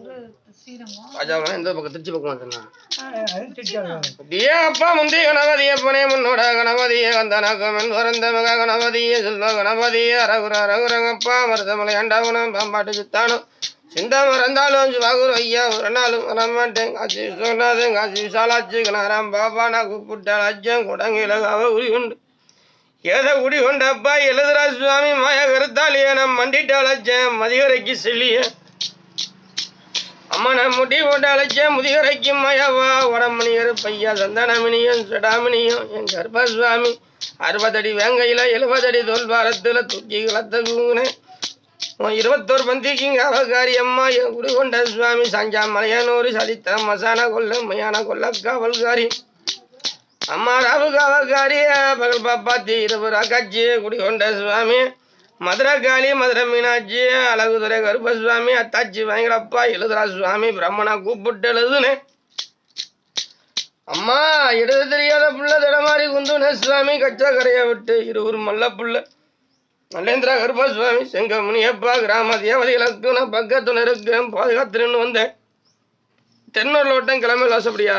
ஊரு ஸ்ரீரங்கம். ராஜாவா எந்த பக்கம்? திருச்சி பக்கம் அப்பா முந்தி கணபதி அப்பனே முன்னோட கணபதியே கந்தனக்கமன் வரந்த மக கணபதியே செல்வ கணபதியே அரகுர அரகுரங்கப்பா மருதமலை அண்டாகுணம் பாம்பாட்டு சித்தானம் சிந்த மறந்தாலும் சிவாகுரு ஐயா ஒரு நாளும் வரமாட்டேன் காசி சொன்னாதேன் காசி விசாலாச்சு கணராம் பாபா நான் கூப்பிட்டால் அஜம் குடங்கிலகாவ உரி உண்டு ஏத குடி கொண்டப்பா எழுதுரா சுவாமி மாயா கருத்தாலிய நம் மண்டிட்டு அழைச்சேன் மதிகரைக்கு செல்லிய. அம்மா நான் முட்டி போட்டு அழைச்சேன் முதிகரைக்கு மாயாவா உடம்பணியர் பையா சந்தனமினியும் சுடாமணியும் என் கர்ப்ப சுவாமி. அறுபதடி வேங்கையில எழுபதடி தோல்பாரத்துல தூக்கி கலத்த கூங்கினேன் இருபத்தோரு பந்திக்குங்க அவகாரி அம்மா என் குடி கொண்ட சுவாமி சஞ்சா மலையானூர் சதித்த மசானா கொல்ல மையான கொல்ல காவல்காரி. அம்மா ராவு காவல்காரி பகல் பாப்பாத்தி இருபது அக்காச்சி குடிகொண்ட சுவாமி. மதுரை காளி மதுரை மீனாட்சி அழகுதுரை கருப்பசுவாமி அத்தாச்சி பயங்கரப்பா எழுதுரா சுவாமி பிரம்மனா கூப்பிட்டு எழுதுனேன் அம்மா எழுத தெரியாத புள்ள தடமாரி குந்துன சுவாமி கச்சக்கரையை விட்டு இருவர் மல்ல புள்ள. மல்லேந்திரா கருப்பசுவாமி செங்கமுனியப்பா செங்க முனியப்பா கிராம தேவதைகளுக்கு நான் பக்கத்துல இருக்கிறேன் பாதுகாத்துன்னு வந்தேன். தென்னூர்ல ஓட்டம் கிளம்பி வாசப்படியா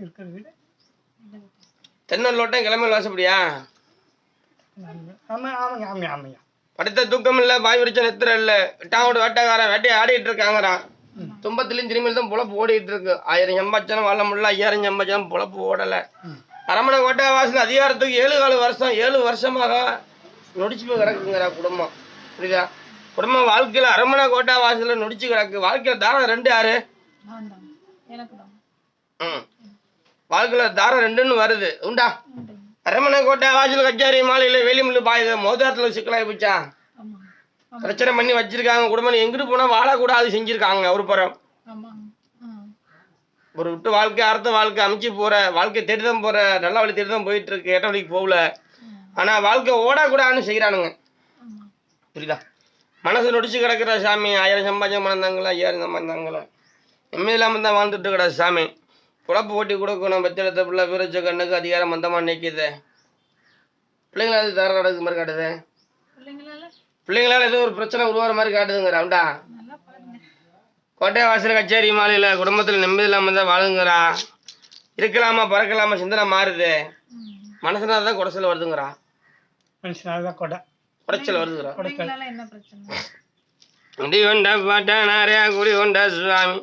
இருக்கிற வீடு தென்னூர்ல விட்டேன் கிளம்பி வாசப்படியா? ஆமாம் ஆமாங்க ஆமாங்க ஆமாங்க. படுத்த தூக்கம் இல்ல பாய் விரிச்ச நெத்திர இல்ல. விட்டாவோட வேட்டைக்காரன் வேட்டையை ஆடிட்டு இருக்காங்கறான் துன்பத்திலையும் திரும்பியில் தான் பொழப்பு ஓடிட்டு இருக்கு. ஆயிரம் சம்பாச்சனம் வாழ முடியல ஐயாயிரம் சம்பாச்சனம் பொழப்பு ஓடல. அரமணை கோட்டை வாசல் அதிகாரத்துக்கு ஏழு கால வருஷம் ஏழு வருஷமாக நொடிச்சு போய் கிடக்குங்கிறா குடும்பம். புரியுதா? குடும்பம் வாழ்க்கையில அரமணை கோட்டை வாசல்ல நொடிச்சு கிடக்கு. வாழ்க்கையில தாரம் ரெண்டு யாரு? தான். ம். வாழ்க்கையில தாரம் ரெண்டுன்னு வருது. உண்டா. அரமணை கோட்டை வாசல் கச்சேரி மாலையில வேலிமுள்ளு பாயுது. மோதாரத்துல சிக்கலாகி போச்சா? பிரச்சனை பண்ணி வச்சிருக்காங்க. குடும்பம் எங்கிட்டு போனா வாழக்கூடாது செஞ்சிருக்காங்க ஒரு புறம். ஒரு விட்டு வாழ்க்கை அடுத்த வாழ்க்கை அமைச்சு போற வாழ்க்கை தேடி தான் போற நல்ல வழி தேடி தான் போயிட்டு இருக்கு ஏட்ட வழிக்கு போகல. ஆனா வாழ்க்கை ஓடக்கூடாதுன்னு செய்யறானுங்க ஆமா. புரியுதா? மனசு நொடிச்சு கிடக்குற சாமி. ஆயிரம் சம்பாதிச்சம் மறந்தாங்களா ஐயாயிரம் சம்பாதிந்தாங்களா நிம்மதி இல்லாம தான் வாழ்ந்துட்டு கிடா சாமி. குழப்பு ஓட்டி கொடுக்கணும். பத்திரத்தை பிள்ளை விரச்ச கண்ணுக்கு அதிகாரம் மந்தமா நிற்குது பிள்ளைங்களாவது தர கிடக்கு மாதிரி காட்டுது. பிள்ளைங்களால? பிள்ளைங்களால ஏதோ ஒரு பிரச்சனை உருவாகிற மாதிரி பாருங்க. கோட்டை வாசல் கச்சேரி மாலையில் குடும்பத்தில் நிம்மதி இல்லாமல் தான் வாழுங்கிறா இருக்கலாமா பறக்கலாமா சிந்தனை மாறுது. மனசுனால தான் குடைச்சல் வருதுங்கிறா மனுஷனால தான் கொடை. குடைச்சல் வருதுங்கிறா பிள்ளைங்களால என்ன பிரச்சனை? குடி கொண்ட பாட்டா நிறையா குடி கொண்ட சுவாமி.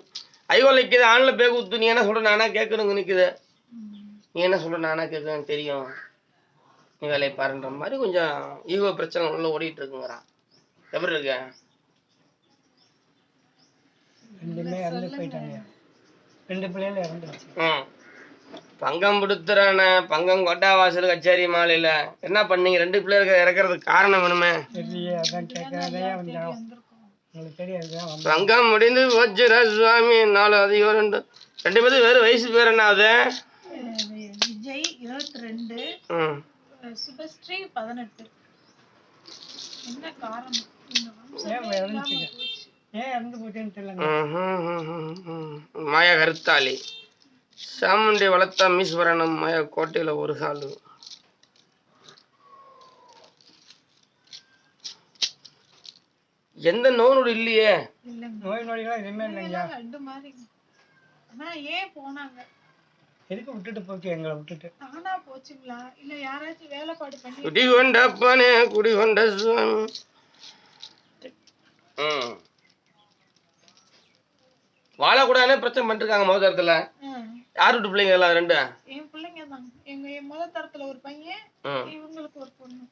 ஐயோ நிற்குது ஆணில் பேக்கு ஊத்து நீ என்ன சொல்ற? நானா கேட்கணுங்க நிற்குது. நீ என்ன சொல்ற? நானா கேட்கணும் தெரியும். நீ வேலையை பாருன்ற மாதிரி கொஞ்சம் ஈகோ பிரச்சனை உள்ள ஓடிட்டு இருக்குங்கிறா. எப்படி இருக்க? ரெண்டுமே இறந்து போயிட்டாங்க. ரெண்டு பிள்ளைகளும் இறந்துருச்சு ம். பங்கம் கொடுத்துறானே பங்கம் கோட்டா வாசல் கச்சேரி மாலையில். என்ன பண்ணீங்க? ரெண்டு பிள்ளைகளுக்கு இறக்குறதுக்கு காரணம் வேணுமே பங்கம் முடிந்து போச்சுரா சுவாமி நாலு அதிகம் ரெண்டு. ரெண்டு பேரும் வேறு வயசு பேர் என்ன அஹ் விஜய் இருபத்தி ரெண்டு ம் சுபஸ்ரீ பதினெட்டு. என்ன காரணம். மாயா கருத்தாளி சாமுண்டி வளர்த்தா மீஸ்வரனும் மாயா கோட்டையில ஒரு காலு. எந்த நோனோடு இல்லையே? இல்லைங்க. நோய் நொடிகளாம் எதுவுமே இல்லைங்க. ரெண்டு மாதிரி. ஆனா ஏன் போனாங்க? எதுக்கு விட்டுட்டு போச்சு? எங்களை விட்டுட்டு. தானா போச்சுங்களா? இல்ல யாராச்சும் வேலைப்பாடு பண்ணி குடி கொண்ட அப்பனே குடி கொண்ட சுவாமி ம். வாழக்கூடாதுன்னு பிரச்சனை பண்ணிருக்காங்க மோதிரத்துல ஆ, யார் வீட்டு பிள்ளைங்க எல்லாம் ரெண்டு? என் பிள்ளைங்க தான். எங்க முதல் தரத்துல ஒரு பையன் இவங்களுக்கு ஒரு பொண்ணு.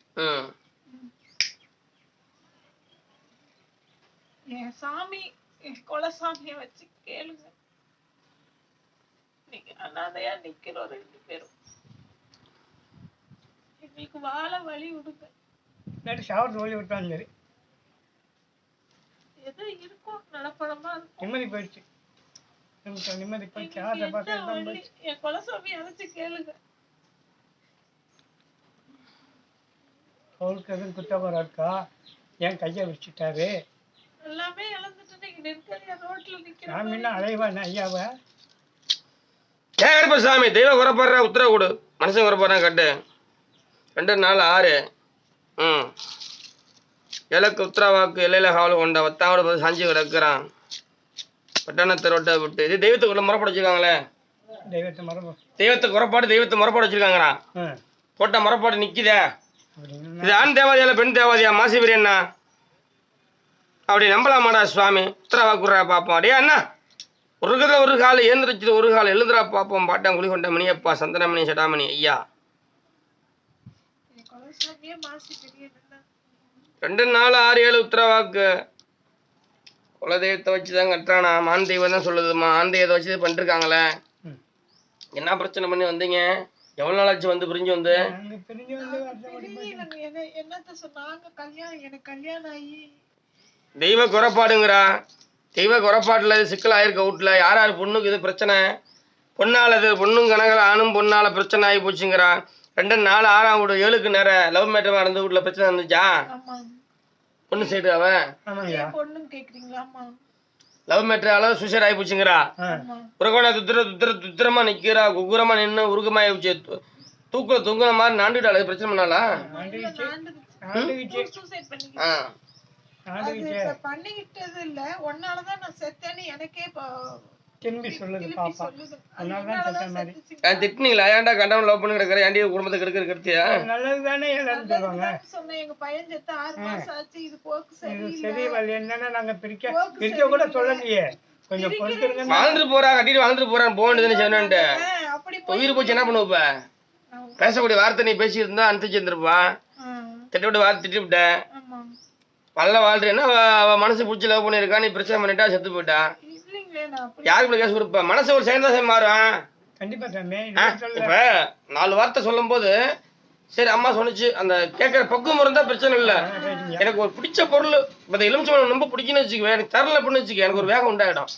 என் சாமி என் குலசாமிய வச்சு கேளுங்க நீங்க அனாதையா நிக்கிறோம் ரெண்டு பேரும் எங்களுக்கு வாழ வழி விடுங்க இல்லாட்டி ஷவர் ஓலி விட்டாலும் சரி எது இருக்கும் நடப்படமா நிம்மதி போயிடுச்சு நிம்மதி போயிடுச்சு ஆசை பார்த்து என் குலசாமி அழைச்சு கேளுங்க அவருக்கு எதுவும் குத்தவரம் இருக்கா ஏன் கையை வச்சுட்டாரு எல்லாமே இழந்துட்டு நீங்க நெருக்கடியா ரோட்ல நிக்கிற நான் முன்ன அலைவான் ஐயாவை? ஏன் கருப்பசாமி தெய்வ குறப்படுற உத்தரவு கொடு. மனுஷன் குறப்படுறேன் கட்டு. ரெண்டு நாலு ஆறு. ம். இலக்கு உத்தரவாக்கு எல்லையில காவல் கொண்ட வத்தாவோட போது சாஞ்சி கிடக்குறான். பட்டணத்தை ரொட்டை விட்டு. இது தெய்வத்துக்குள்ள முறைப்பட வச்சிருக்காங்களே. தெய்வத்தை குறப்பாடு தெய்வத்தை முறைப்பட வச்சிருக்காங்கடா. ஆ. போட்ட முறைப்பாடு நிக்குதே. இது ஆண் தேவாதியா இல்ல பெண் தேவாதியா? மாசி பிரியண்ணா? அப்படி நம்பலாமாடா சுவாமி? உத்தரவாக்குறா பாப்போம். அடே அண்ணா ஒரு கதை ஒரு கால் ஏந்திரிச்சது ஒரு கால் எழுதுறா பாப்போம். பாட்டம் குழி கொண்ட மணியப்பா சந்தனமணி சடாமணி ஐயா. ரெண்டு நாலு ஆறு ஏழு உத்தரவாக்கு குலதெய்வத்தை வச்சு தான் கட்டுறானா? மான் தெய்வம் தான் சொல்லுதுமா? ஆண் தெய்வத்தை வச்சு பண்ணிருக்காங்களே. என்ன பிரச்சனை பண்ணி வந்தீங்க? எவ்வளவு நாள் ஆச்சு வந்து? பிரிஞ்சு வந்து பிரிஞ்சு வந்து தெய்வ குறைபாடுங்கிறா. தெய்வ குறைபாட்டுல இது சிக்கல் ஆயிருக்க வீட்டுல. யார் யார் பொண்ணுக்கு இது பிரச்சனை? பொண்ணால இது பொண்ணும் கணக்கில் ஆணும் பொண்ணால பிரச்சனை ஆகி போச்சுங்கிறா. ரெண்டு நாலு ஆறாம் வீடு ஏழுக்கு நேர லவ் மேட்டர் நடந்த வீட்டுல பிரச்சனை இருந்துச்சா பொண்ணு சைடு அவன் லவ் மேட்டர் அளவு சூசைட் ஆகி போச்சுங்கிறா. உரகோண துத்திர துத்திர துத்திரமா நிக்கிறா. குகுரமா நின்று உருகமாயி போச்சு. தூக்குல தூங்குற மாதிரி நாண்டுட்டாள் பிரச்சனை பண்ணாளா? ஆ. பண்ணிக்கிட்டது இல்ல உன்னாலதான் நான் செத்தேன்னு எனக்கே இப்போ திரும்பி சொல்லுது பாப்பா. செத்த மாதிரி. திட்டினீங்களா? ஏன்டா கண்டவன் லவ் பண்ணி கிடக்குற ஏன்டி குடும்பத்தை கெடுக்கிற கெடுத்தியா நல்லது தானே எல்லாரும் சொல்லுவாங்க. அதுதான் சொன்னேன். எங்க பையன் செத்து ஆறு மாசம் ஆச்சு. இது போக்கு இது சரியில்லை. சரி வரல என்னன்னா நாங்க பிரிக்க பிரிக்க கூட சொல்லலையே. கொஞ்சம் பொறுத்திருங்க வாழ்ந்துட்டு போறா கட்டிட்டு வாழ்ந்துட்டு போறான் போக வேண்டியதுன்னு சொன்னேன்ட்டு. உயிர் போச்சு என்ன பண்ணுவ இப்ப? பேசக்கூடிய வார்த்தை நீ பேசி இருந்தா அனுப்பிச்சு இருந்திருப்பா ஆ, திட்ட விட்டு வார்த்தை திட்டி விட்ட பல்ல வாழ்றேன்னா அவ அவ மனசு பிடிச்சி லவ் பண்ணிருக்கா நீ பிரச்சனை பண்ணிட்டா செத்து போயிட்டா. இல்லைங்களே நான் அப்படி யாருக்கு கேஸ் கொடுப்ப? மனசு ஒரு சேர்ந்தா சரி மாறும் கண்டிப்பா நாலு வார்த்தை சொல்லும் போது சரி அம்மா சொன்னுச்சு அந்த கேட்கற பக்குவம் இருந்தா பிரச்சனை இல்ல. எனக்கு ஒரு பிடிச்ச பொருள் இப்ப எலுமிச்சம்பழம் ரொம்ப பிடிக்குன்னு வச்சுக்க எனக்கு தரல அப்படின்னு வச்சுக்க எனக்கு ஒரு வேகம் உண்டாயிடும்.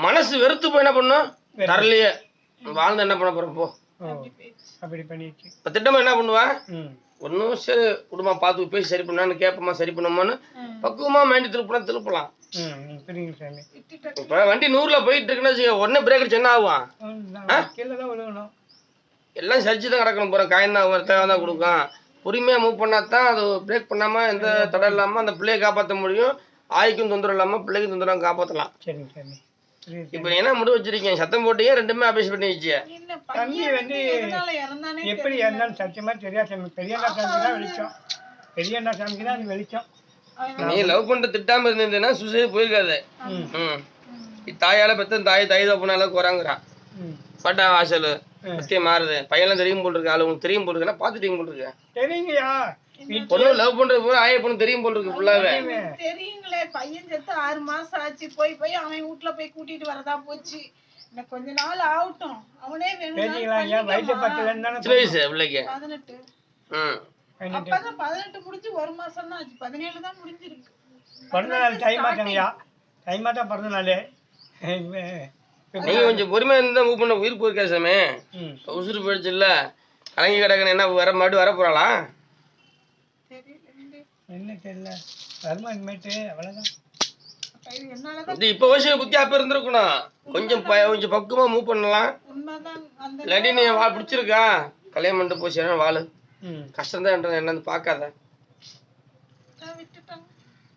மனசு வெறுத்து போய் என்ன பண்ணும்? தரலையே. வாழ்ந்து என்ன பண்ண போறோம் போ. அப்படி இப்ப திட்டமா என்ன பண்ணுவா? ம். ஒன்றும் சரி குடும்பம் பார்த்து பேசி சரி பண்ணான்னு கேட்போமா சரி பண்ணுமான்னு பக்குவமா மைண்ட் திருப்பலாம் திருப்பலாம். இப்ப வண்டி நூறுல போயிட்டு இருக்குன்னு உடனே பிரேக் அடிச்சு என்ன ஆகும்? எல்லாம் சரிச்சு தான் கிடக்கணும் போறேன் காயின் தான் தேவை தான் கொடுக்கும். பொறுமையா மூவ் பண்ணா தான் அது பிரேக் பண்ணாம எந்த தடை இல்லாம அந்த பிள்ளையை காப்பாற்ற முடியும். ஆய்க்கும் தொந்தரவு இல்லாம பிள்ளைக்கும் தொந்தரவு காப்பாற்றலாம் சரிங்க இப்ப என்ன முடிவு வச்சிருக்கீங்க? சத்தம் போட்டீங்க ரெண்டுமே அபேஸ் பண்ணி வச்சு இல்ல தம்பி வந்து எப்படி இருந்தாலும் சத்தியமா தெரியாது சாமி பெரியண்ணா சாமிக்கு தான் வெளிச்சம். பெரியண்ணா சாமிக்கு தான் அது வெளிச்சம். நீ லவ் பண்ண திட்டாம இருந்ததுன்னா சுசைடு போயிருக்காது. தாயால பெத்த தாய் தாய் தப்புனால குறாங்கிறான் ம். பட்டா வாசல் சத்தியம் மாறுது. பையன்லாம் தெரியும் போல் இருக்கு. ஆளு உங்களுக்கு தெரியும் போல் இருக்குன்னா பாத்துட்டீங்க போல் இருக்கு. சரிங்கய்யா பொண்ணு லவ் பண்றது போல ஆய பொண்ணு தெரியும் போல் இருக்கு ஃபுல்லாவே தெரியுங்களே பையன் செத்து ஆறு மாசம் ஆச்சு. போய் போய் அவன் வீட்டுல போய் கூட்டிட்டு வரதா போச்சு. இன்னும் கொஞ்ச நாள் ஆகட்டும். அவனே பேசிக்கலாம் ஐயா வயசு வேணும் பத்துல இருந்தானே சின்ன வயசு பிள்ளைக்கு. பதினெட்டு. ம் அப்பதான் பதினெட்டு முடிஞ்சு ஒரு மாசம் தான் ஆச்சு. பதினேழு தான் முடிஞ்சிருக்கு. பிறந்த நாள் டைமா தாங்கய்யா டைமா தான் பிறந்த நாள் நீங்க கொஞ்சம் பொறுமையா இருந்தா மூவ் பண்ண உயிர் போயிருக்கா சாமி. ம். உசுறு போயிடுச்சு இல்ல கலங்கி கிடக்குன்னு என்ன வர மறுபடியும் வர போறாளா என்ன தெரியல? வருமா இனிமேட்டு இது இப்ப வயசு புத்தி அப்ப இருந்திருக்கணும். கொஞ்சம் கொஞ்சம் பக்குவமா மூவ் பண்ணலாம். இல்லாட்டி நீ வா பிடிச்சிருக்கா? கல்யாணம் பண்ணிட்டு போச்சு வாழு? கஷ்டம் தான் என்னன்னு பார்க்காத. நான் விட்டுட்டாங்க.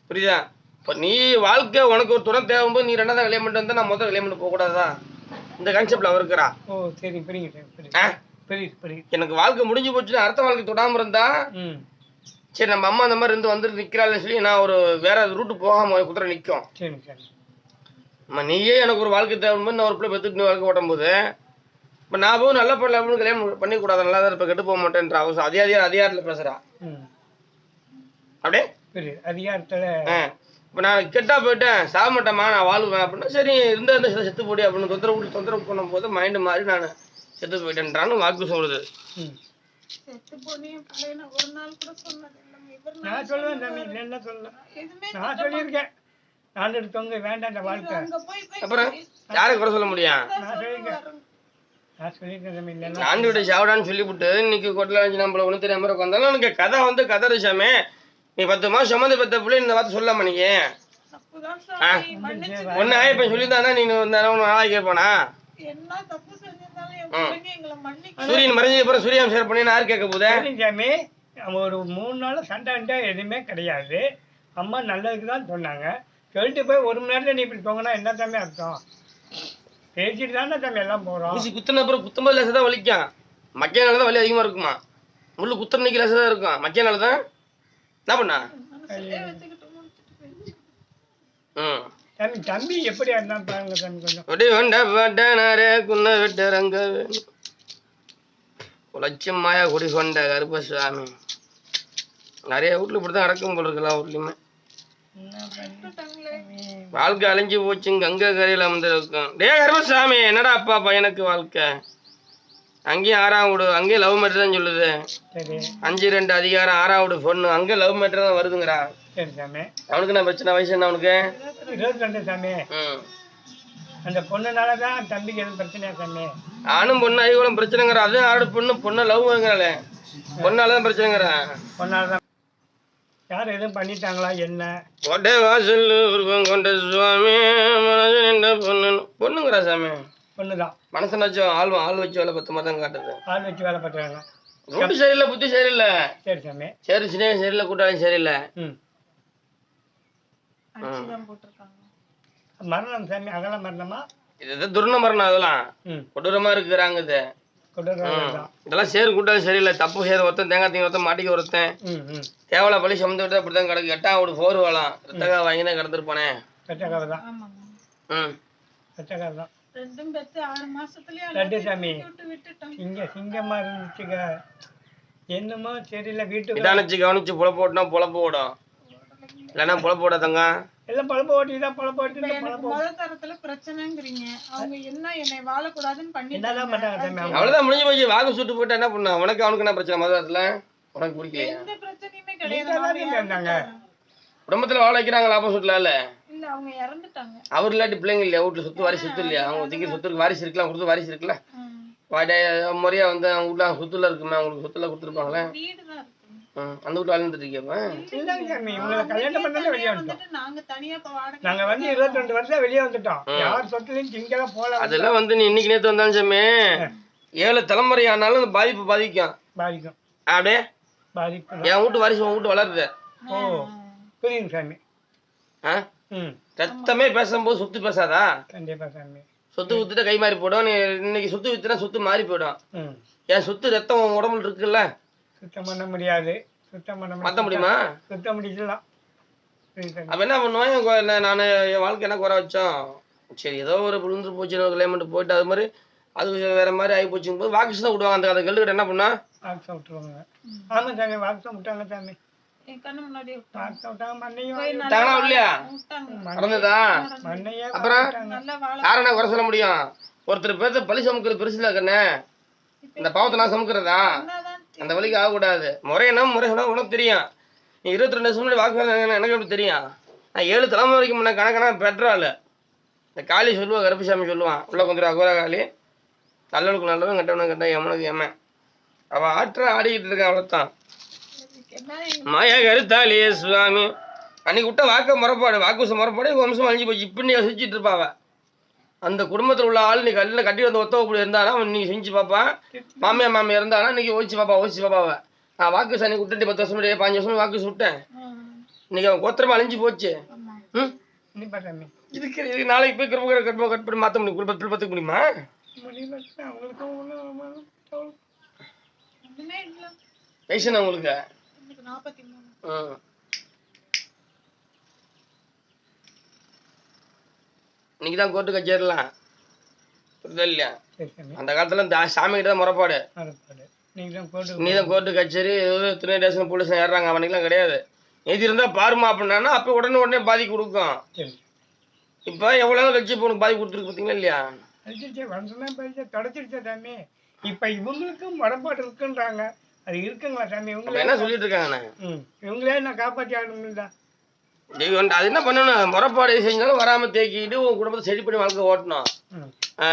புரியுதா? இப்போ நீ வாழ்க்கை உனக்கு ஒரு துணை தேவைம்போது நீ ரெண்டாவது கல்யாணம் பண்ணிட்டு வந்தா நான் முதல்ல கல்யாணம் பண்ணி போக கூடாதா? இந்த கான்செப்ட்ல அவர் இருக்கிறா? ஓ சரி புரியுது. எனக்கு வாழ்க்கை முடிஞ்சு போச்சுன்னா அடுத்த வாழ்க்கை தொடாம இருந்தா ம். சரி நம்ம அம்மா அந்த மாதிரி இருந்து வந்து நிக்கிறாள்னு சொல்லி நான் ஒரு வேற ரூட்டு போகாம குதிரை சரி சரி. அம்மா நீயே எனக்கு ஒரு வாழ்க்கை தேவைம்போது நான் ஒரு பிள்ளை பெற்றுட்டு வாழ்க்கை ஓட்டும் போது இப்போ நான் போய் நல்ல பிள்ளை அப்படின்னு கல்யாணம் பண்ணி கூடாது நல்லா தான் இப்போ கெட்டு போக மாட்டேன்ற அவசரம் அதே அதிகார அதிகாரத்தில் பேசுறா. ம். அப்படியே? அதிகாரத்தில் இப்போ நான் கெட்டா போயிட்டேன் சாக மாட்டேம்மா நான் வாழ்வேன் அப்படின்னா சரி இருந்தா இருந்தா செத்து- போடி அப்படின்னு தொந்தரவு கொடுத்து தொந்தரவு பண்ணும்போது மைண்டு மாறி நான் செத்து போயிட்டேன்றான்னு வாக்கு சொல்லுது. ம். செத்து போனேன் ஒரு நாள் கூட சொன்னது நான் சொல்லுவேன் தம்பி சொல்லியிருக்கேன். எடுத்தவங்க வேண்டாம் வாழ்க்கை. அப்புறம் யாரை குறை சொல்ல முடியும்? நான் சொல்லியிருக்கேன். ஆண்டு விட சாவிடான்னு சொல்லிவிட்டு இன்னைக்கு கொட்டில் வச்சு நம்மள ஒன்று தெரியாம உட்காந்தாலும் எனக்கு கதை வந்து கதை விஷயமே நீ பத்து மாசம் சுமந்து பெத்த பிள்ளை இந்த வார்த்தை சொல்லாம நீ? தப்புதான் சாமி. மன்னிச்சு ஒன்னு ஆயப்ப சொல்லியிருந்தானா? நீ நாளைக்கு கேட்பானா சூரியன் மறைஞ்ச அப்புறம் சூரியன் சேர் பண்ணி யார் கேட்க போதே ஒரு மூணு நாள் சண்டை கிண்டை எதுவுமே கிடையாது. அம்மா நல்லதுக்கு தான் சொன்னாங்க. சொல்லிட்டு போய் ஒரு மணி நேரத்தில் நீ இப்படி போங்கன்னா என்ன சாமி அர்த்தம்? பேசிட்டு தானே சாமி எல்லாம் போகிறோம் ஊசி குத்துன அப்புறம் குத்தும்போது லேசா தான் வலிக்கும். மக்கியனால தான் வலி அதிகமா இருக்குமா? முள்ளு குத்துற நிக்கி லேசா தான் இருக்கும். மக்கியனால தான்? என்ன பண்ணா. ம். தம்பி எப்படி இருந்தான்னு பாருங்க சாமி கொஞ்சம். குன்ன விட்டு ரங்க உழைச்சி மாயா குடி கொண்ட கருப்பசாமி. நிறைய வீட்டுல இப்படிதான் நடக்கும் போல இருக்கு எல்லா வீட்லயுமே. வாழ்க்கை அழிஞ்சு போச்சு கங்கை கரையில் அமர்ந்திருக்கும். டே கருப்பசாமி என்னடா அப்பா பையனுக்கு வாழ்க்கை? அங்கேயும் ஆறாம் வீடு அங்கேயும் லவ் மேட்டர் தான் சொல்லுது. அஞ்சு ரெண்டு அதிகாரம் ஆறாம் வீடு பொண்ணு அங்கே லவ் மேட்டர் தான் வருதுங்கிறா அவனுக்கு என்ன பிரச்சனை வயசு என்ன அவனுக்கு? இருபத்தி ரெண்டு சாமி. அந்த பொண்ணுனால தான் தம்பிக்கு எதுவும் பிரச்சனையா சாமி? ஆணும் பொண்ணு ஐகோலம் பிரச்சனைங்கிற அது ஆடு பொண்ணு பொண்ணு லவ்ங்கிறாளே பொண்ணால தான் பிரச்சனைங்கிறான் பொண்ணால தான் யார் எதுவும் பண்ணிட்டாங்களா? என்ன? கோட்டை வாசல் உருவம் கொண்ட சுவாமி மனசு நின்ற பொண்ணு. பொண்ணுங்கிறா சாமி. பொண்ணு தான் மனசு நச்சம் ஆள் ஆள் வச்சு வேலை பத்து மாதிரி தான் காட்டுது. ஆள் வச்சு வேலை பார்த்துறாங்க ரூட்டு சரியில்லை புத்தி சரியில்லை. சரி சாமி. சரி சின்ன சரியில்லை கூட்டாளி சரியில்லை. மரணம் சாமி அகல மரணமா? இது துர்ண மரணம் அதெல்லாம். கொடூரமா இருக்கிறாங்க இது. இதெல்லாம் சேரு கூட்டாளி சரியில்லை. தப்பு சேர் ஒருத்தன் தேங்காய் தீங்க ஒருத்தன் மாட்டிக்க ஒருத்தன். ம் ம். தேவலை பழி சமந்து விட்டு அப்படித்தான் கிடக்கு. எட்டாம் வீடு போர் வளம். ரத்தகா வாங்கினா கிடந்திருப்பானே. கச்சக்கார தான். தான். ரெண்டும் பெத்து ஆறு மாசத்துலயே ரெண்டு சாமி. இங்க சிங்கமா இருந்துச்சுங்க என்னமோ தெரியல வீட்டுக்கு கவனிச்சு புலப்பு ஓட்டினா ஓடும். இல்லைன்னா புலப்பு ஓட தங்கம் எல்லாம் பழப்ப ஓட்டி தான் பழப்ப ஓட்டி இப்ப தான் எனக்கு பழப்ப முத தரத்துல பிரச்சனைங்கிறீங்க. அவங்க என்ன என்னை வாழக்கூடாதுன்னு என்னதான் பண்ணிட்டாங்க பண்ணாங்க அவ்வளவுதான் முடிஞ்சு போச்சு. வாக்கு சுட்டு போட்டு என்ன பண்ண? உனக்கு அவனுக்கு என்ன பிரச்சனை மதத்துல உனக்கு பிடிக்கலையா? எந்த பிரச்சனையுமே கிடையாது. குடும்பத்துல வாழ வைக்கிறாங்களா ஆப்போசிட்ல இல்ல? இல்ல அவங்க இறந்துட்டாங்க. அவர் இல்லாட்டி பிள்ளைங்க இல்லையா? வீட்டுல சொத்து வாரிசு சொத்து இல்லையா? அவங்க திங்க சொத்துக்கு வாரிசு இருக்கலாம் கொடுத்து வாரிசு இருக்குல்ல? முறையா வந்து அவங்க வீட்டுல சொத்துல இருக்குமே அவங்களுக்கு சொத்துல கொடுத்துருப்பாங்களே. அந்த வீட்டு வாழ்ந்துட்டு இருக்கியப்ப இல்லைங்க சாமி இவங்களை கல்யாணம் பண்ணாலே வெளியே வந்துட்டோம். வந்துட்டு நாங்க தனியா இப்ப வாடகை நாங்க வந்து இருபத்தி ரெண்டு வருஷம் வெளியே வந்துட்டோம். யார் சொத்துலையும் திங்கலாம் போல அதெல்லாம் வந்து நீ இன்னைக்கு நேத்து வந்தாலும் சாமி ஏழு தலைமுறை ஆனாலும் அந்த பாதிப்பு பாதிக்கும். பாதிக்கும். அப்படியே பாதிப்பு. தான். என் வீட்டு வாரிசு உன் வீட்டு வளருது. ஓ புரியுங்க சாமி. ஆ? ரத்தமே பேசும்போது சொத்து பேசாதா? கண்டிப்பா சாமி. சொத்து வித்துட்டா கை மாறி போயிடும் நீ இன்னைக்கு சொத்து வித்துனா சொத்து மாறி போயிடும். என் சொத்து ரத்தம் உன் உடம்புல இருக்குல்ல? சுத்தம் பண்ண முடியாது. சுத்தம் பண்ண மாத்த முடியுமா? சுத்தம் முடிக்கலாம் அப்ப என்ன பண்ணுவேன் நானு என் வாழ்க்கை என்ன குறை வச்சோம்? சரி ஏதோ ஒரு விழுந்து போச்சு கிளைமேட் போயிட்டு அது மாதிரி அது வேற மாதிரி ஆகி போச்சுங்க போது வாக்கு தான் விடுவாங்க அந்த அதை கல்லுக்கிட்ட என்ன பண்ணா வாக்ஸை விட்டுருவாங்க. ஆமா சாமி வாக்ஸை விட்டாங்க சாமி. ஒருத்தர் பேர்த்த பழி சமுக்கிறது பெருசு இல்லை கண்ணே இந்த பாவத்தை நான் சமுக்கிறதா? அந்த வழிக்கு ஆகக்கூடாது. முறை என்ன? முறை சொன்னா உனக்கு தெரியும். நீ இருபத்தி ரெண்டு வருஷம் முன்னாடி வாக்கு எனக்கு எப்படி தெரியும். நான் ஏழு தலைமுறை வரைக்கும் முன்ன கணக்கான பெட்ராள் இந்த காளி சொல்லுவான் கருப்பசாமி சொல்லுவான் உள்ள கொஞ்சம் அகோரா காளி. நல்லவனுக்கு நல்லவன் கெட்டவனுக்கு கெட்ட எமனுக்கு எமன் அவள் ஆற்ற ஆடிக்கிட்டு இருக்கான் அவ்வளோத்தான் மாயா கருத்தாளியே சுவாமி. அன்னைக்கு விட்ட வாக்க முறப்பாடு வாக்கு முறப்பாடு வம்சம் அழிஞ்சு போச்சு. இப்படி யோசிச்சுட்டு இருப்பாவ அந்த குடும்பத்தில் உள்ள ஆள் நீ கல்லில் கட்டி வந்து ஒத்த இப்படி இருந்தானா? அவன் நீ செஞ்சு பார்ப்பான் மாமியா மாமியா இருந்தானா? இன்னைக்கு ஓச்சு பாப்பா ஓச்சு பாப்பாவ நான் வாக்கு சாணி விட்டுட்டு பத்து வருஷம் முன்னாடி பாஞ்சு வருஷம் வாக்கு விட்டேன். ம், இன்னைக்கு அவன் கோத்திரமா அழிஞ்சு போச்சு. ம்? இதுக்கு இதுக்கு நாளைக்கு போய் கிருப்ப கிருப்ப கட் பண்ணி மாற்ற முடியும். குடும்பத்தில் பார்த்துக்க முடியுமா? முடியல சாமி, அவங்களுக்கும் ஒண்ணும் ஒண்ணுமே இல்ல வயசு என்ன உங்களுக்கு எனக்கு நாற்பத்தி மூணு ம் இன்னைக்கு தான் கோர்ட்டு கச்சேரலாம் புரியுதா இல்லையா? அந்த காலத்துல இந்த சாமி கிட்ட தான் முறைப்பாடு. தான் நீ தான் கோர்ட்டு கச்சேரி ஏதோ துணை ஸ்டேஷன் போலீஸ் ஏறுறாங்க. அவனுக்குலாம் கிடையாது. நீதி இருந்தா பாருமா அப்படின்னா அப்போ உடனே உடனே பாதி கொடுக்கும். இப்போ எவ்வளோ நாள் இப்போ உனக்கு பாதி கொடுத்துருக்கு பார்த்தீங்களா இல்லையா? தொடச்சிருச்சே சாமி. இப்ப இவங்களுக்கும் மரப்பாடு இருக்குன்றாங்க. அது இருக்குங்களா சாமி? அப்போ இவங்களே என்ன சொல்லிட்டு இருக்காங்கண்ணே ம். இவங்களே நான் காப்பாற்றி ஆகணும்ல தெய்வம் அது என்ன பண்ணணும்? முறைப்பாடு செஞ்சாலும் வராம தேக்கிட்டு உன் குடும்பத்தை சரி பண்ணி வாழ்க்கை ஓட்டணும். ஆ.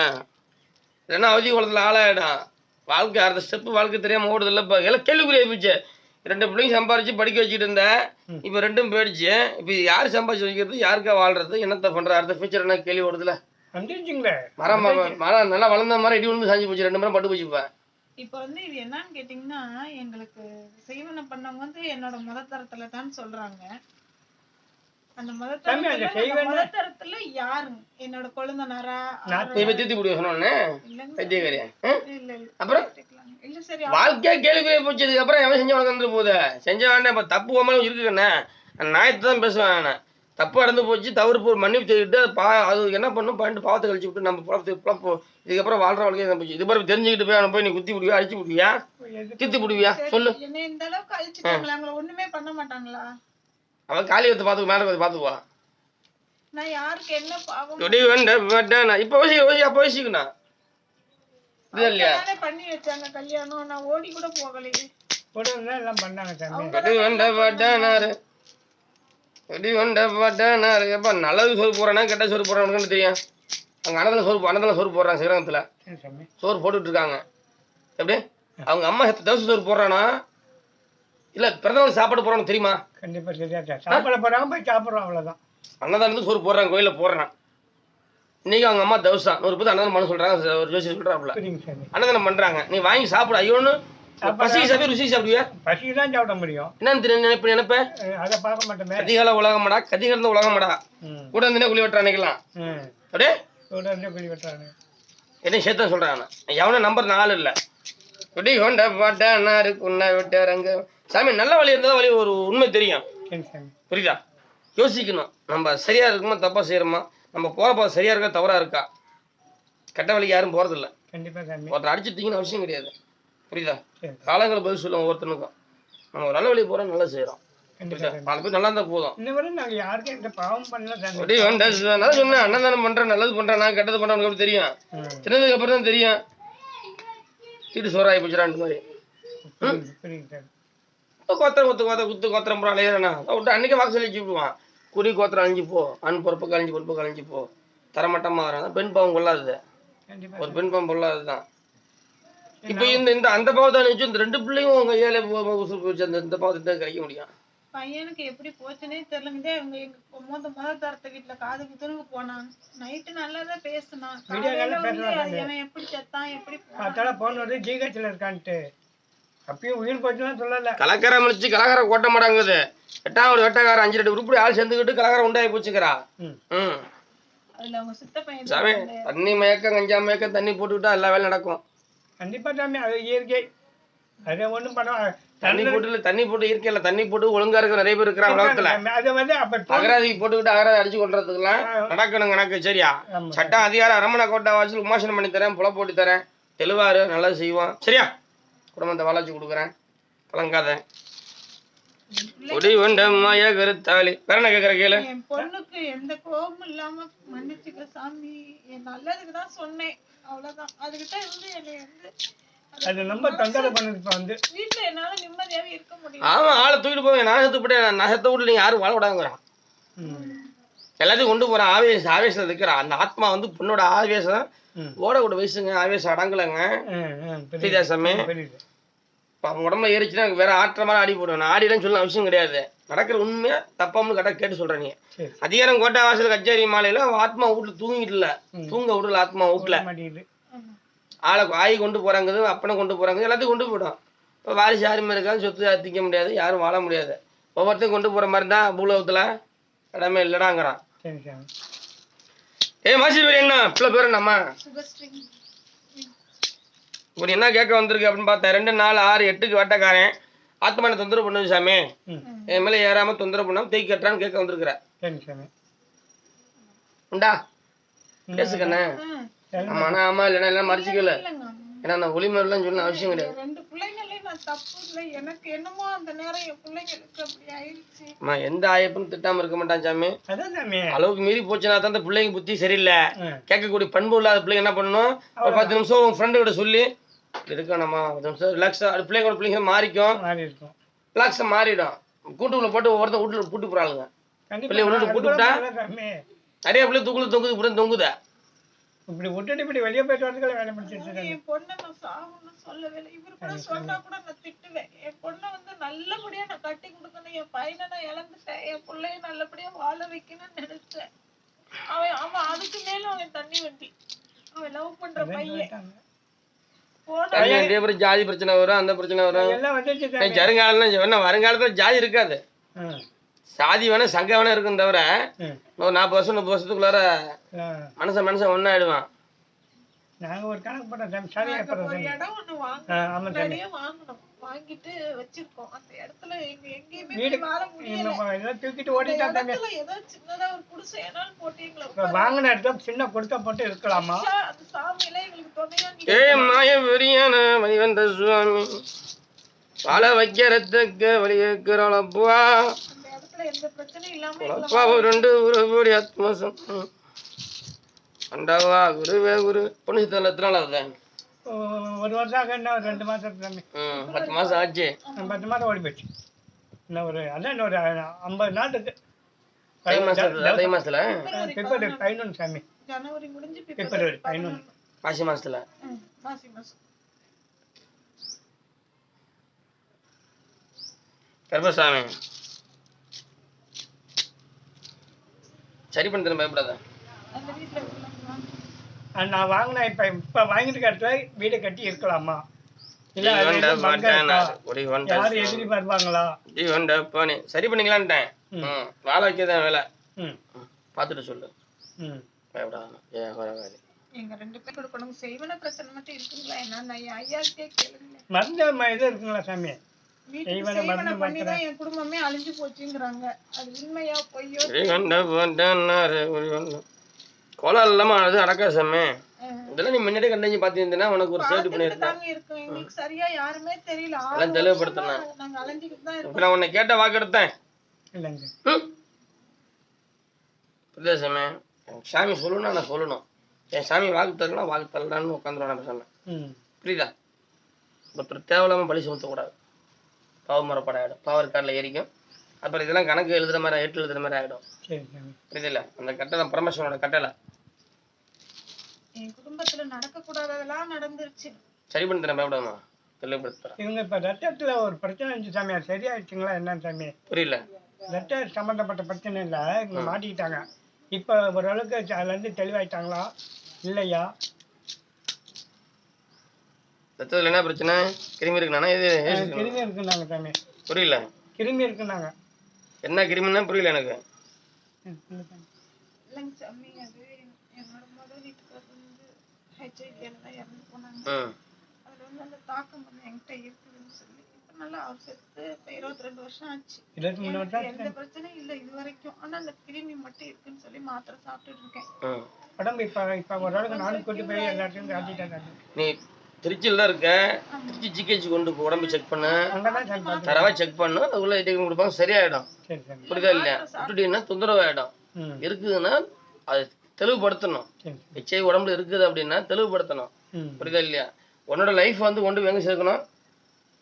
இல்லைன்னா அவதி குளத்துல ஆளாயிடும். வாழ்க்கை அடுத்த ஸ்டெப்பு வாழ்க்கை தெரியாம ஓடுது இல்லை இப்போ எல்லாம் கேள்விக்குரிய போச்சு. ரெண்டு பிள்ளைங்க சம்பாரிச்சு படிக்க வச்சுட்டு இருந்தேன். இப்போ ரெண்டும் போயிடுச்சு. இப்போ யார் சம்பாதிச்சு வைக்கிறது யாருக்கா வாழ்றது? என்னத்த பண்ற அடுத்த ஃபியூச்சர் என்ன கேள்வி வந்துருச்சுங்களே. மரம் மரம் நல்லா வளர்ந்த மரம் இடி விழுந்து சாஞ்சு போச்சு. ரெண்டு மரம் பட்டு போச்சு இப்போ. வந்து இது என்னன்னு கேட்டீங்கன்னா எங்களுக்கு செய்வன பண்ணவங்க வந்து என்னோட மதத்தரத்துல தான் சொல்றாங்க. அந்த மதத்தரத்துல யாருங்க என்னோட கொழுந்தனாரா தீர்த்து முடியும் சொன்னோன்னே அப்புறம்? வாழ்க்கையே கேள்விக்குரிய போச்சு இதுக்கப்புறம் எவன் செஞ்ச உனக்கு வந்துட்டு போகுது? செஞ்ச வேண்டாம் இப்போ தப்பு உமாலும் இருக்குண்ணே நாயத்தை தான் பேசுவேன் தப்பு நடந்து போச்சு தவறு போ மன்னிப்பு தெரிவிட்டு அது பா அது என்ன பண்ணும்? பண்ணிட்டு பாவத்தை கழிச்சு விட்டு நம்ம புலப்பு புலப்பு இதுக்கப்புறம் வாழ்ற வாழ்க்கையை என்ன போச்சு. இது மாதிரி தெரிஞ்சுக்கிட்டு போய் அவனை போய் நீ குத்தி விடுவியா அடிச்சு விடுவியா? தீர்த்து விடுவியா சொல்லு. இந்த அளவுக்கு அழிச்சுட்டாங்களா? ஒண்ணுமே பண்ண மாட்டாங்களா? அவன் காலி வந்து பார்த்துக்கு மேலே வந்து பார்த்துக்குவா. நான் யாருக்கு என்ன பாவம் தொடி வேண்டாம் இப்போ வயசு வயசு அப்போ வயசுக்குண்ணா இது இல்லையா? தானே பண்ணி வச்சாங்க கல்யாணம். நான் ஓடி கூட போகலையே. கூட இருந்தா எல்லாம் பண்ணாங்க தம்பி. தொடி வேண்ட பாட்டானாரு தொடி வேண்ட பாட்டானாரு எப்போ நல்லது சோறு போடுறானா கெட்ட சோறு போடுறான்னு தெரியும்? அவங்க அன்னத்தில் சோறு அன்னத்தில் சோறு போடுறாங்க ஸ்ரீரங்கத்தில் சரி சாமி சோறு போட்டுட்டு இருக்காங்க. எப்படி? அவங்க அம்மா எத்தனை தவசம் சோறு போடுறானா? இல்லை பிறந்தவங்க சாப்பாடு போடுறான்னு தெரியுமா? கண்டிப்பா சார் சாப்பிட போறாங்க போய் சாப்பிடுறோம் அவ்வளவுதான். அன்னதானத்து சோறு போடுறாங்க கோயிலில் போடுறான் இன்னைக்கு அவங்க அம்மா தவசம் நூறு பேர் அன்னதானம் பண்ண சொல்றாங்க ஒரு ஜோசி சொல்றாப்புல. அன்னதானம் பண்றாங்க. நீ வாங்கி சாப்பிடு ஐயோன்னு. பசிக்கு சாப்பிடு ருசி சாப்பிடுவியா? பசிக்கு தான் சாப்பிட முடியும். தெரியும் நினைப்பு நினைப்ப? அதை பார்க்க மாட்டோமே. கதிகால உலகமாடா கூட இருந்தே குழி வெட்டுற அன்னைக்கலாம் ம். அப்படியே? கூட இருந்து குழி என்ன சொல்றான் நான் எவனும் நம்பர் நாலு இல்ல. குடி கொண்ட பாட்டானாரு குன்ன விட்டாரங்க சாமி நல்ல வழி இருந்தா வழி ஒரு உண்மை தெரியும். புரியுதா? யோசிக்கணும். நம்ம சரியா இருக்குமா தப்பா செய்யறோமா? நம்ம போற பாதை சரியா இருக்கா தவறா இருக்கா? கெட்ட வழிக்கு யாரும் போறது இல்ல கண்டிப்பா சாமி. ஒருத்தர் அடிச்சுட்டீங்கன்னு அவசியம் கிடையாது. புரியுதா? காலங்களை பதில் சொல்லுவோம் ஒவ்வொருத்தனுக்கும். நம்ம ஒரு நல்ல வழி போறோம் நல்லா பேர் நல்லா இருந்தா போதும். அன்னதானம் பண்றேன் நல்லது பண்றேன் நான் கெட்டது பண்றேன் தெரியும்? சின்னதுக்கு அப்புறம் தான் தெரியும். தீட்டு சோறாகி போச்சுடான்ற மாதிரி. கோத்திரம் கொத்து கோத்த குத்து கோத்திரம் போற அலையிறனா விட்டு அன்னைக்கு வாக்கு சொல்லி வச்சுக்குவான் குறி கோத்திரம் அழிஞ்சு போ. அன் பொறுப்பு கழிஞ்சு பொறுப்பு கழிஞ்சு போ. தரமட்டமா வரான் பெண் பாவம் கொள்ளாது கண்டிப்பா ஒரு பெண் பாவம் கொள்ளாதுதான் இப்போ இந்த இந்த அந்த பாவத்தை அனுப்பிச்சு இந்த ரெண்டு பிள்ளையும் உங்க உசுறு போச்சு அந்த இந்த பாவத்தை தான் கிடைக்க முடியும். பையனுக்கு எப்படி போச்சுன்னே தெரியலங்க. இவங்க எங்க முத முத தரத்த வீட்டுல காது குத்துனுக்கு போனான் நைட்டு நல்லாதான் பேசினான் எப்படி செத்தான் எப்படி போன் வந்து ஜிஹெச்ல இருக்கான்ட்டு. அப்பயும் உயிர் போச்சுலாம் சொல்லல. கலக்கரை முடிச்சு கலக்கரை கோட்ட மாட்டாங்குது. எட்டாவது வெட்டக்காரன் அஞ்சு ரெண்டு உருப்படி ஆள் சேர்ந்துக்கிட்டு கலக்கரை உண்டாகி போச்சுக்கிறா. ம். சாமி தண்ணி மயக்கம் கஞ்சா மயக்கம் தண்ணி போட்டுக்கிட்டா எல்லா வேலையும் நடக்கும். கண்டிப்பா சாமி அது இயற்கை. அதை ஒண்ணும் பண்ண தண்ணி போட்டு தண்ணி போட்டு இயற்கையில தண்ணி போட்டு ஒழுங்கா இருக்க நிறைய பேர் இருக்கிறாங்க உலகத்துல. அதை வந்து அகராதிக்கு போட்டுக்கிட்டு அகராதி அடிச்சு கொள்றதுக்கெல்லாம் நடக்கணும் கணக்கு சரியா. சட்டம் அதிகாரம் அரமணை கோட்டை வாசல் உமாசனம் பண்ணி தரேன் புல போட்டு தரேன் தெளிவாரு நல்லா செய்வோம். சரியா? குடும்பத்தை வளர்ச்சி கொடுக்குறேன். கலங்காத. மாய கருத்தாளி வேற என்ன கேட்குற கேளு. என் பொண்ணுக்கு எந்த கோபமும் இல்லாம மன்னிச்சுக்க சாமி. என் நல்லதுக்கு தான் சொன்னேன். அவ்வளவுதான். அதுகிட்ட இருந்து என்னை வந்து அது ரொம்ப தொந்தரவு பண்ணுது இப்ப வந்து. வீட்டுல என்னால நிம்மதியாவே இருக்க முடியும் ஆமா ஆளை தூக்கிட்டு போங்க. நான் செத்து போட்டேன். நான் செத்த வீட்டுல நீங்க யாரும் வாழ விடாங்கிறான். எல்லாத்தையும் கொண்டு போறான். ஆவேச ஆவேசம் இருக்கிறான் அந்த ஆத்மா வந்து பொண்ணோட ஆவேசம் ம். ஓடக்கூட வயசுங்க ஆவேசம் அடங்கலைங்க. புரியுது. சாமி அவன் உடம்புல ஏறிச்சுன்னா வேற ஆற்ற மாதிரி ஆடி போடுவேன். நான் ஆடிலாம் சொல்ல அவசியம் கிடையாது. நடக்கிற உண்மையா தப்பாமனு கரெக்டாக கேட்டு சொல்றேன் நீ சரி அதிகாரம் கோட்டை வாசல் கச்சேரி மாலையில ஆத்மா வீட்டுல தூங்கிட்டு இல்ல. தூங்க விடல ஆத்மா வீட்டுல. ஆளை ஆய் கொண்டு போறாங்க அப்பனை கொண்டு போறாங்க எல்லாத்தையும் கொண்டு போயிடும். இப்போ வாரிசு யாருமே இருக்காது சொத்து அத்திக்க முடியாது யாரும் வாழ முடியாது. ஒவ்வொருத்தையும் கொண்டு போற மாதிரி தான் பூலோகத்துல இடமே இல்லடாங்கிறான். ஏ மாசி பேர் என்ன? பிள்ளை பேர் என்னம்மா? இப்படி என்ன கேட்க வந்திருக்கு அப்படின்னு பார்த்தேன் ரெண்டு நாலு ஆறு எட்டுக்கு வேட்டக்காரன். ஆத்மான தொந்தரவு பண்ணுது சாமி. என் மேல ஏறாம தொந்தரவு பண்ணாம தேக்கி கட்டுறான்னு கேட்க வந்திருக்கிற உண்டா? பேசுக்கண்ணே. ஆமா ஆமா இல்லைன்னா எல்லாம் மறைச்சிக்கல. ஏன்னா நான் ஒளிமரெல்லாம் சொல்ல அவசியம் கிடையாது. நான் தப்பு இல்லை எனக்கு என்னமோ அந்த நேரம் என் பிள்ளைங்களுக்கு அப்படி ஆயிடுச்சு. அம்மா எந்த ஆயப்பனும் திட்டாம இருக்க மாட்டான் சாமி. அதான் சாமி. அளவுக்கு மீறி போச்சுன்னா தான் அந்த பிள்ளைங்க புத்தி சரியில்லை. கேட்கக்கூடிய பண்பு இல்லாத பிள்ளைங்க என்ன பண்ணணும்? ஒரு பத்து நிமிஷம் உன் ஃப்ரெண்டு கிட்ட சொல்லி இருக்கா நம்ம பத்து நிமிஷம் ரிலாக்ஸா அது பிள்ளைங்களோட பிள்ளைங்க மாறிக்கும். மாறி இருக்கும் ரிலாக்ஸா மாறிடும். கூட்டுக்குள்ள போட்டு ஒவ்வொருத்தன் வீட்டுல பூட்டு போறாளுங்க. பிள்ளைய அது போட்டு விட்டா? நிறைய பிள்ளை தூக்குல தொங்குது இப்படி தொங்குதா. இப்படி விட்டுட்டு இப்படி வெளியே போயிட்டு வரதுக்குள்ள வேலை முடிச்சிட்டு இருக்காங்க. என் பொண்ணை நான் சாகுன்னு சொல்லவே இல்லை. இவரு கூட சொன்னா கூட நான் திட்டுவேன். என் பொண்ணை வந்து நல்லபடியா நான் கட்டி கொடுக்கணும். என் பையனை நான் இழந்துட்டேன். என் பிள்ளைய நல்லபடியா வாழ வைக்கணும்னு நினைச்சேன். அவன் அவன் அதுக்கு மேல அவன் தண்ணி வண்டி. அவன் லவ் பண்ற பையன். ஜாதி பிரச்சனை வரும் அந்த பிரச்சனை வரும். வருங்காலத்துல ஜாதி இருக்காது. சாதி வேணா சங்கம் வேணா இருக்கும் தவிர. ஒரு நாற்பது வருஷம் முப்பது வருஷத்துக்குள்ளார ஆ, மனுஷன் மனுஷன் ஒன்னாயிடுவான் நாங்க ஒரு கணக்கு போட்டோம் சாமி வாங்கிட்டு வச்சிருக்கோம். அந்த இடத்துல எங்க எங்கேயுமே வாழ முடியல. தூக்கிட்டு ஏதோ சின்னதா ஒரு குடிசை ஏனாலும் வாங்கின இடத்துல சின்ன போட்டு இருக்கலாமா? அந்த சாமியில எங்களுக்கு துணையா ஏ நிக்கணும். மாய வெறியான மணிவந்த சுவாமி. வாழ வைக்கிறதுக்கு வழி அப்பா ரெண்டு உருப்படி ஆத்மசம் அண்டாவா குருவே குரு பொண்ணு சித்தல எத்தனை நாள் ஆகுது ஓ, ஒரு வருஷம் ஆக என்ன ஒரு ரெண்டு மாசம் சாமி ம் பத்து மாசம் ஆச்சு. பத்து மாதம் ஓடி போச்சு. இன்னும் ஒரு அதான் இன்னும் ஒரு ஐம்பது நாட்டுக்கு தை மாசத்துல தை மாசத்துல? பிப்ரவரி பதினொன்று சாமி. ஜனவரி முடிஞ்சு பிப்ரவரி பிப்ரவரி பதினொன்று மாசி மாசத்துல? மாசி மாசம். கருப்பசாமி. சரி பண்ணி தரேன் பயப்படாத. நான் வாங்கின இப்ப இப்ப வாங்கிட்டு இடத்துல வீடு கட்டி இருக்கலாமா? சரி பண்ணிக்கலான்ட்டேன். வாழ வைக்கதான் வேலை. பார்த்துட்டு சொல்லு. பயப்படாத. எங்க ரெண்டு பேர் கொடுக்கணும். செய்வன பிரச்சனை மட்டும் இருக்குங்களா? என்ன ஐயாக்கிட்டே கேளுங்க மருந்து இது இருக்குங்களா சாமி? என் குடும்பமே அழிஞ்சு போச்சுங்கிறாங்க. அது உண்மையா பொய்யோ குடி கொண்ட போட்டானார் குடி கொண்ட கோலம் இல்லாம அது அடக்கா சாமி. அஹ், இதெல்லாம் நீ முன்னாடியே கண்டஞ்சி பார்த்துருந்தீங்கன்னா உனக்கு ஒரு இருக்கோம். எங்களுக்கு சரியா யாருமே தெரியல. நான் உன்னை கேட்ட வாக்கு எடுத்தேன் இல்லைங்க. ம். புரியுதா சாமி? சொல்லணும் நான் சொல்லணும். என் சாமி வாக்கு தரலாம் வாக்கு தரலான்னு உட்காந்துருவான் பேசாம ம். புரியுதா? ஒருத்தர் தேவையில்லாம பழி சுமத்தக்கூடாது. பாவமரப்பட ஆகிடும் பவர் கார்டில் ஏறிக்கும். அப்புறம் இதெல்லாம் கணக்கு எழுதுற மாதிரி எட்டு எழுதுற மாதிரி ஆகிடும் புரியுதில்ல? அந்த கட்டளை பரமேஸ்வரனோட கட்டளை. என் குடும்பத்துல நடக்க கூடாததெல்லாம் நடந்துருச்சு. சரி பண்ணி தரேன் பயப்படாமா தெளிவுபடுத்துறேன் இவங்க இப்ப ரத்தத்துல ஒரு பிரச்சனை இருந்துச்சு சாமி. அது சரியாயிடுச்சுங்களா என்னன்னு சாமி? புரியல. ரத்த சம்பந்தப்பட்ட பிரச்சனை இல்ல. இவங்க மாட்டிக்கிட்டாங்க. இப்ப ஓரளவுக்கு அதுல இருந்து தெளிவாயிட்டாங்களா? இல்லையா? ரத்தத்தில் என்ன பிரச்சனை? கிருமி இருக்குண்ணா இது கிருமி இருக்குன்னாங்க சாமி புரியல. கிருமி இருக்குன்னாங்க என்ன கிருமின்னா புரியல எனக்கு. இருக்குன்னு நீ திருச்சியில் தான் இருக்க திருச்சி ஜிகேஜி கொண்டு போ உடம்பு செக் பண்ணு. தரவா செக் பண்ணு. அதுக்குள்ள ஐட்டம் கொடுப்பாங்க. சரியாயிடும். புரியுதா இல்லையா? விட்டுட்டீங்கன்னா தொந்தரவாயிடும் ம். இருக்குதுன்னா அது தெளிவுபடுத்தணும். ஹெச்ஐ உடம்புல இருக்குது அப்படின்னா தெளிவுபடுத்தணும். புரியுதா இல்லையா? உன்னோட லைஃப் வந்து கொண்டு எங்க சேர்க்கணும்?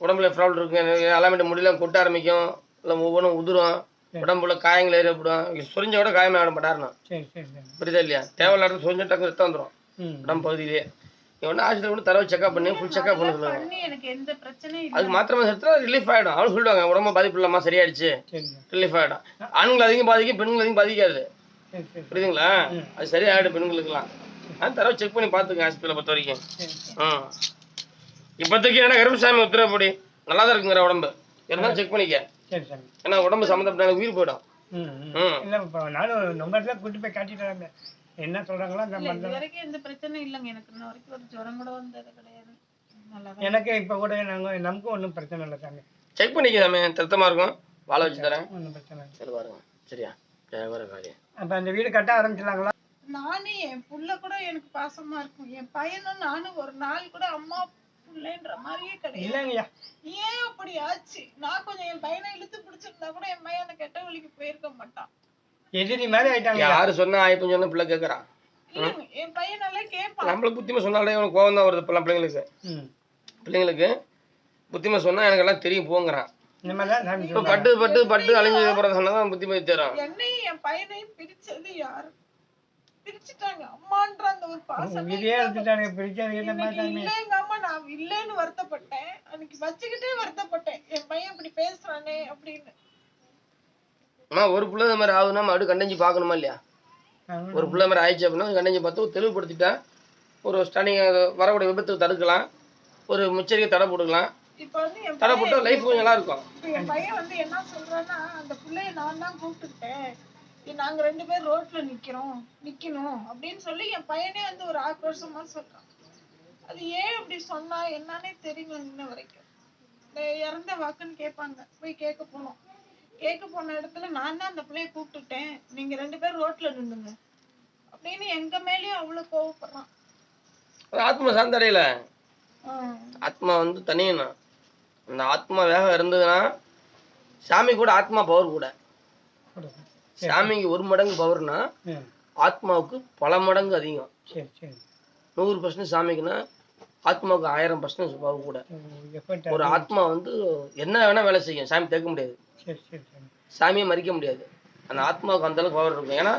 உடம்புல ப்ராப்ளம் இருக்கு. அலாமிட்ட முடியல கொட்ட ஆரம்பிக்கும். இல்லை ஒவ்வொன்றும் உதிரும். உடம்புல காயங்கள் ஏற்படும். சுரிஞ்ச விட காயம் ஆகிடும் சரி புரியுதா இல்லையா? தேவையில்லாத சுரிஞ்ச டக்கு ரத்தம் வந்துடும் உடம்பு பகுதியிலேயே. ஒன்று ஆஸ்பத்திரி கொண்டு தரவை செக்அப் பண்ணி ஃபுல் செக்அப் பண்ண சொல்லுவாங்க பண்ணி. எனக்கு எந்த பிரச்சனையும் இல்லை. அதுக்கு மாத்திரமா எடுத்தா ரிலீஃப் ஆகிடும் அவனு சொல்லுவாங்க உடம்பு பாதிப்பு இல்லாமா சரியாயிடுச்சு. ரிலீஃப் ஆகிடும் ஆண்கள் அதிகம் பாதிக்கும் பெண்கள் அதிகம் பாதிக்காது. புரியுதுங்களா? அது சரியாயிடும் பெண்களுக்குலாம் அது தரவை செக் பண்ணி பார்த்துங்க ஹாஸ்பிட்டலை பொறுத்த வரைக்கும் ம் இப்போதைக்கு என்ன கருமசாமி உத்தரப்படி நல்லா தான் இருக்குங்கிற உடம்பு. இருந்தாலும் செக் பண்ணிக்க. ஏன்னா உடம்பு சம்மந்தப்பட்ட உயிர் போயிடும். ம் இல்ல நானும் ரொம்ப இடத்துல கூட்டி போய் காட்டிட்டு என்ன சொல்றாங்களோ அந்த இது வரைக்கும் எந்த பிரச்சனையும் இல்லைங்க. எனக்கு இன்ன வரைக்கும் ஒரு ஜுரம் கூட வந்தது கிடையாது. எனக்கு இப்போ கூட நாங்க நமக்கும் ஒன்றும் பிரச்சனை இல்லை சாமி. செக் பண்ணிக்க சாமி திருத்தமாக இருக்கும். வாழ வச்சு தரேன். ஒன்றும் பிரச்சனை இல்லை. சரி பாருங்க. சரியா? அப்போ அந்த வீடு கட்ட ஆரம்பிச்சிடலாங்களா? நானே என் புள்ள கூட எனக்கு பாசமா இருக்கும். என் பையனும் நானும் ஒரு நாள் கூட அம்மா புள்ளைன்ற மாதிரியே கிடையாது. ஏன் அப்படி ஆச்சு? நான் கொஞ்சம் என் பையனை இழுத்து பிடிச்சிருந்தா கூட என் பையன் கெட்ட வழிக்கு போயிருக்க மாட்டான். எதிரி மாதிரி ஆயிட்டாங்க யாரு சொன்னா ஆயிப்பம் சொன்ன பிள்ளை இல்லைங்க என் பையன் நல்லா கேட்பான் நம்மளுக்கு புத்திமை சொன்னாலே கோவம் தான் வருது இப்பெல்லாம் பிள்ளைங்களுக்கு. பிள்ளைங்களுக்கு புத்திமை சொன்னா எனக்கு எல்லாம் தெரியும் போங்கிறான். இப்போ. பட்டு பட்டு பட்டு அப்புறம் சொன்னா புத்திமை தேரும் என்னையும் என் பையனையும் பிரிச்சது யாரு? பிரிச்சுட்டாங்க. அம்மான்ற அந்த ஒரு பாசம் உயிரே எடுத்துட்டாங்க இல்ல எங்க அம்மா நான் இல்லைன்னு வருத்தப்பட்டேன். அன்னைக்கு வச்சுக்கிட்டே வருத்தப்பட்டேன். என் பையன் இப்படி பேசுறானே அப்படின்னு. அம்மா ஒரு பிள்ளை இந்த மாதிரி ஆகுதுன்னா மறுபடியும் கண்டஞ்சி பார்க்கணுமா இல்லையா? ஒரு பிள்ளை மாதிரி ஆயிடுச்சு அப்படின்னா கண்டஞ்சி பார்த்து தெளிவுபடுத்திட்டா ஒரு ஸ்டாண்டிங் வரக்கூடிய விபத்து தடுக்கலாம். ஒரு முச்சரிக்கை தடை போட்டுக்கலாம். இப்ப வந்து என் தடை போட்டால் லைஃப் கொஞ்சம் நல்லா இருக்கும். என் பையன் வந்து என்ன சொல்றான்னா அந்த பிள்ளைய நான் தான் கூப்பிட்டுக்கிட்டேன். நாங்க ரெண்டு பேர் ரோட்ல நிக்கிறோம் நிக்கணும் அப்படின்னு சொல்லி என் பையனே வந்து ஒரு ஆக்ரோஷமா சொல்றான். அது ஏன் அப்படி சொன்னா என்னன்னே தெரியல இன்ன வரைக்கும். இறந்த வாக்குன்னு கேட்பாங்க போய் கேட்க போனோம் கேட்க போன இடத்துல நான் தான் அந்த பிள்ளைய கூப்பிட்டுட்டேன். நீங்க ரெண்டு பேர் ரோட்ல நின்னுங்க. அப்படின்னு எங்க மேலயும் அவ்வளவு கோவப்படுறான். அது ஆத்மா சாந்தடையில ஆத்மா வந்து தனியணும் அந்த ஆத்மா வேகம் இருந்ததுன்னா சாமி கூட ஆத்மா பவர் கூட. சாமிக்கு ஒரு மடங்கு பவர்னா ஆத்மாவுக்கு பல மடங்கு அதிகம். சரி சரி. நூறு பர்சன்ட் சாமிக்குன்னா ஆத்மாவுக்கு ஆயிரம் பர்சன்ட் பவர் கூட. ஒரு ஆத்மா வந்து என்ன வேணா வேலை செய்யும். சாமி கேட்க முடியாது. சாமியை மறிக்க முடியாது. அந்த ஆத்மாவுக்கு அந்த அளவுக்கு பவர் இருக்கும். ஏன்னா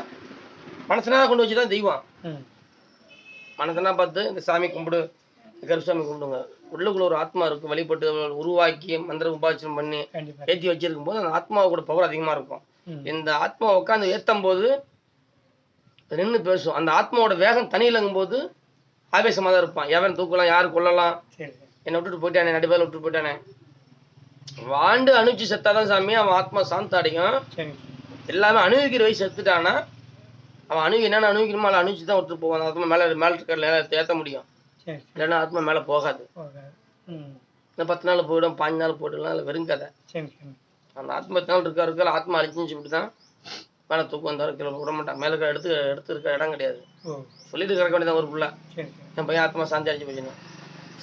மனசனா கொண்டு வச்சு தான் தெய்வம் மனசனா பார்த்து இந்த சாமி கும்பிடு கருப்பசாமி கும்பிடுங்க. உள்ளுக்குள்ள ஒரு ஆத்மா இருக்கு. வழிபட்டு உருவாக்கி மந்திர உபாச்சனம் பண்ணி ஏற்றி வச்சிருக்கும் போது அந்த ஆத்மாவோட பவர் அதிகமா இருக்கும். இந்த ஆத்மா உட்காந்து ஏத்தும் போது நின்று பேசும். அந்த ஆத்மாவோட வேகம் தனி இலங்கும் போது ஆவேசமா தான் இருப்பான். எவன் தூக்கலாம் யாரு கொல்லலாம்? சரி என்னை விட்டுட்டு போயிட்டானே நடுவேல விட்டுட்டு போயிட்டானே. வாண்டு அணுச்சு செத்தாதான் சாமி அவன் ஆத்மா சாந்த அடையும். எல்லாமே அணுவிக்கிற வயசு செத்துட்டானா அவன் அணுகு என்னென்ன அணுவிக்கணுமோ அதை அணுச்சு தான் விட்டு போவான் ஆத்மா மேலே மேலே இருக்க ஏற்ற முடியும். சரி இல்லைன்னா ஆத்மா மேலே போகாது. இன்னும் பத்து நாள் போயிடும் பாஞ்சு நாள் போயிடலாம் இல்லை வெறும் கதை. அந்த ஆத்மா எத்தனை நாள் இருக்கா இருக்கா ஆத்மா அழிச்சுன்னு சொல்லிட்டு தான் மேலே தூக்கம் வந்தாலும் கீழே விட மாட்டான். மேலே எடுத்து எடுத்து இருக்க இடம் கிடையாது. சொல்லிட்டு கிடக்க வேண்டியதான் ஒரு புள்ள. என் பையன் ஆத்மா சாந்தி அடைஞ்சு போச்சுன்னு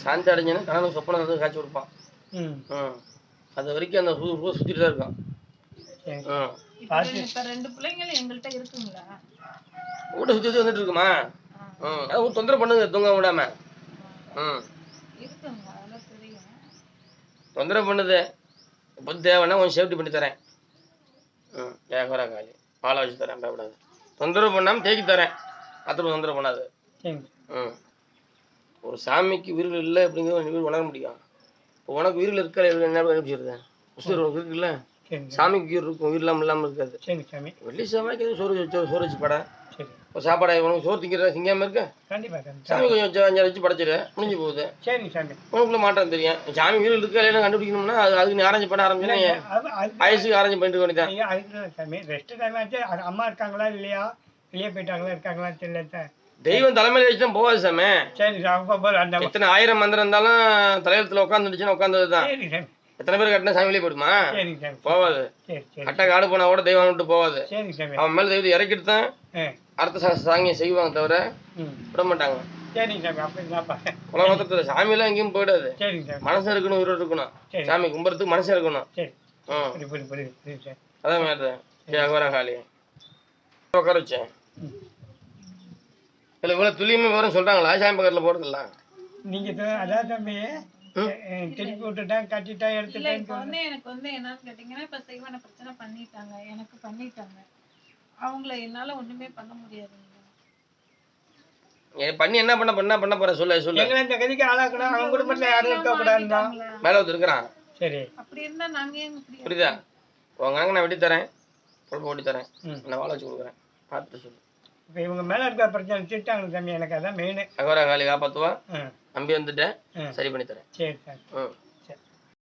சாந்தி அடைஞ்சுன்னு கணவன் சொப்பனம் வந்து காய்ச்சி கொடுப்பான். அது வரைக்கும் அந்த ரூ ரூ சுற்றிட்டு தான் இருக்கான். வீட்டை சுற்றி சுற்றி வந்துட்டு இருக்குமா? ம். அது தொந்தரவு பண்ணுங்க தூங்க விடாம. ம். இருக்குங்களா அதெல்லாம் தெரியும். தொந்தரவு பண்ணுது. இப்போ தேவைன்னா கொஞ்சம் சேஃப்டி பண்ணி தரேன். ம். ஏகரா காலி. பாலை வச்சு தரேன் பயப்படாது. தொந்தரவு பண்ணாமல் தேக்கி தரேன். அத்தனை தொந்தரவு பண்ணாது. ம். ஒரு சாமிக்கு உயிர்கள் இல்லை அப்படிங்கிறது நீ உணர முடியும். இப்போ உனக்கு உயிரில் இருக்கிற என்ன அனுப்பிச்சிருது உசுர் உனக்கு இருக்குல்ல சாமிக்கு உயிர் இருக்கும் உயிர் இல்லாமல் இல்லாமல் இருக்காது. வெள்ளி சாமிக்கு சோறு சோறு வச்சு பட சரி. இப்போ சாப்பாடு உனக்கு சோறு திங்கிற திங்காம இருக்க? சாமி கொஞ்சம் வச்சு அஞ்சு வச்சு படைச்சிரு. முடிஞ்சு போகுது. சரி சாமி உனக்குள்ள மாற்றம் தெரியும். சாமி உயிர் இருக்கா இல்லைன்னு கண்டுபிடிக்கணும்னா அது அதுக்கு நீ அரேஞ்ச் பண்ண அது வயசுக்கு அரேஞ்ச் பண்ணிட்டு வேண்டியதான் அதுக்கு சாமி ரெஸ்ட் டைம் அம்மா இருக்காங்களா இல்லையா? வெளியே போயிட்டாங்களா இருக்காங்களா தெரியல தெய்வம் தலைமையில வச்சு தான் போகாது சாமி. சரி எத்தனை ஆயிரம் மந்திரம் இருந்தாலும் தலையத்துல உட்காந்துடுச்சுன்னா உட்காந்தது தான் எத்தனை பேர் கட்டினா சாமி வெளியே போயிடுமா? சரி கட்ட காடு போனா கூட தெய்வம் விட்டு சாமி. அவன் மேல தெய்வத்தை இறக்கிட்டு தான் அடுத்த சாங்கியம் செய்வாங்க தவிர விட மாட்டாங்க. சரி சாமி உலகத்துல சாமியெல்லாம் எங்கேயும் போயிடாது. மனசு இருக்கணும் உயிரோடு இருக்கணும். சாமி கும்புறதுக்கு மனசு இருக்கணும். அதான் அகோரா காளி. உட்கார வச்சேன். இல்லை இவ்வளோ துல்லியமாக விவரம் சொல்கிறாங்களா சாமி பக்கத்தில் போகிறதில்ல நீங்கள் சொ- அதான் தம்பி திருப்பி விட்டுட்டேன் கட்டிட்டேன் எடுத்துட்டேன் இப்ப வந்து எனக்கு வந்து என்னன்னு கேட்டீங்கன்னா இப்ப செய்வன பிரச்சனை பண்ணிட்டாங்க. எனக்கு பண்ணிட்டாங்க. அவங்கள என்னால ஒண்ணுமே பண்ண முடியாதுங்க பண்ணி என்ன பண்ண பண்ண பண்ண போற? சொல்லு சொல்லு. எங்களை இந்த கதிக்கு ஆளாக்கணும். அவங்க குடும்பத்துல யாரும் இருக்கக்கூடாதுன்னு தான் மேலே ஒருத்தர் இருக்கிறான். சரி. அப்படி இருந்தா நாங்க ஏன் இப்படி புரியுதா? உங்க அங்கே நான் வெட்டி தரேன் பொழப்பு ஓட்டி தரேன் நான் வாழ வச்சு கொடுக்குறேன். பார்த்துட்டு சொல்லு. இப்போ இவங்க மேல இருக்கிற பிரச்சனை திட்டாங்க தம்பி எனக்கு அதான் மெயின் அகோரா காளி காப்பாற்றுவா ம் நம்பி வந்துட்டேன். சரி பண்ணி தரேன் சரி.